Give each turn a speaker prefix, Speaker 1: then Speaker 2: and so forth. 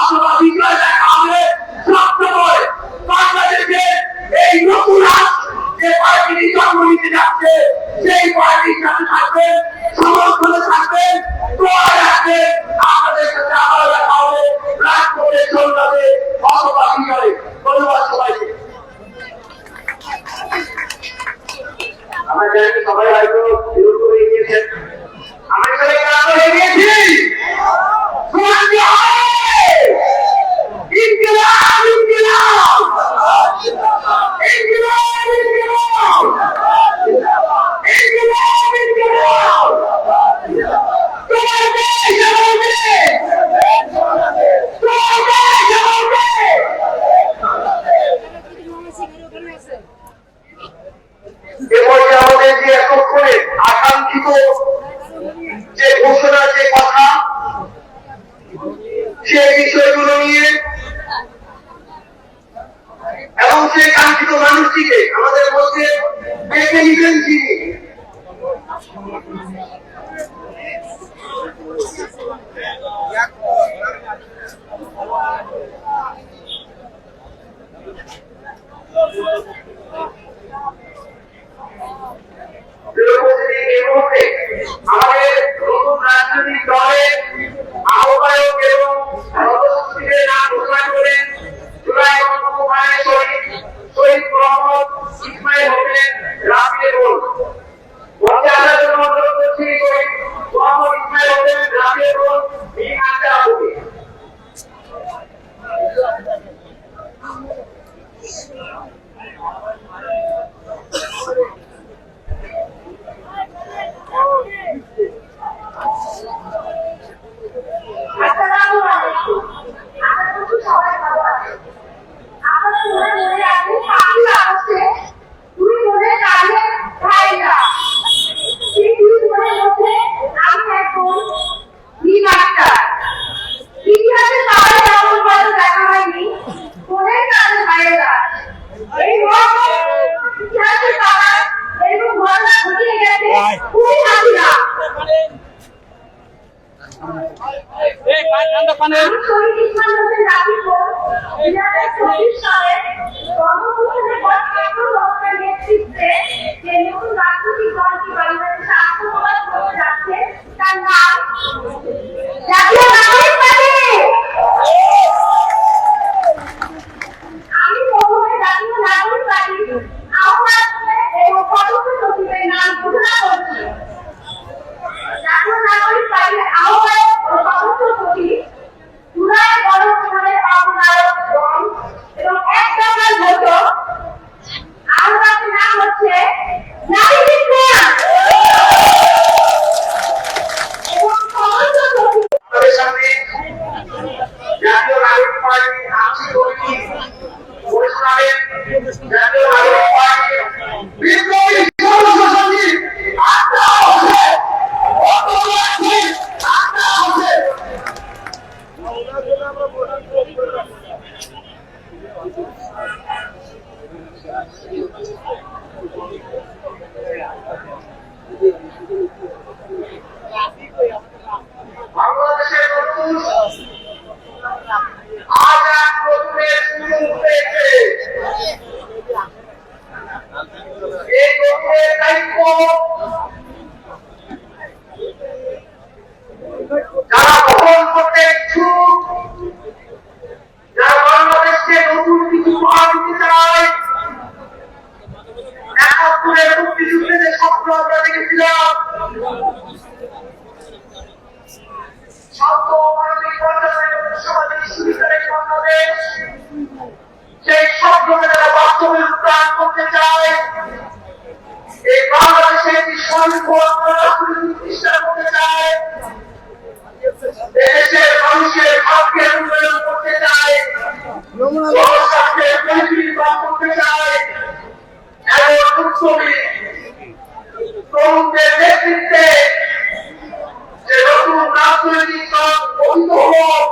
Speaker 1: Oh, যে ঘোষণা, যে কথা, সে বিষয়গুলো নিয়ে এবং সে কাঙ্ক্ষিত মানুষটিকে আমাদের মধ্যে ডেকে নিতেন তিনি Thank you. এই মুহূর্তে আমাদের নতুন রাজনৈতিক আহ্বায়ক এবং সর্বশক্তিদের নাম ঘোষণা করেন করতে যাচ্ছে তার জাতীয় নাগরিক পার্টি
Speaker 2: ছবি প্রমুখের নেতৃত্বে যে নতুন রাজনৈতিক দল বন্ধ হোক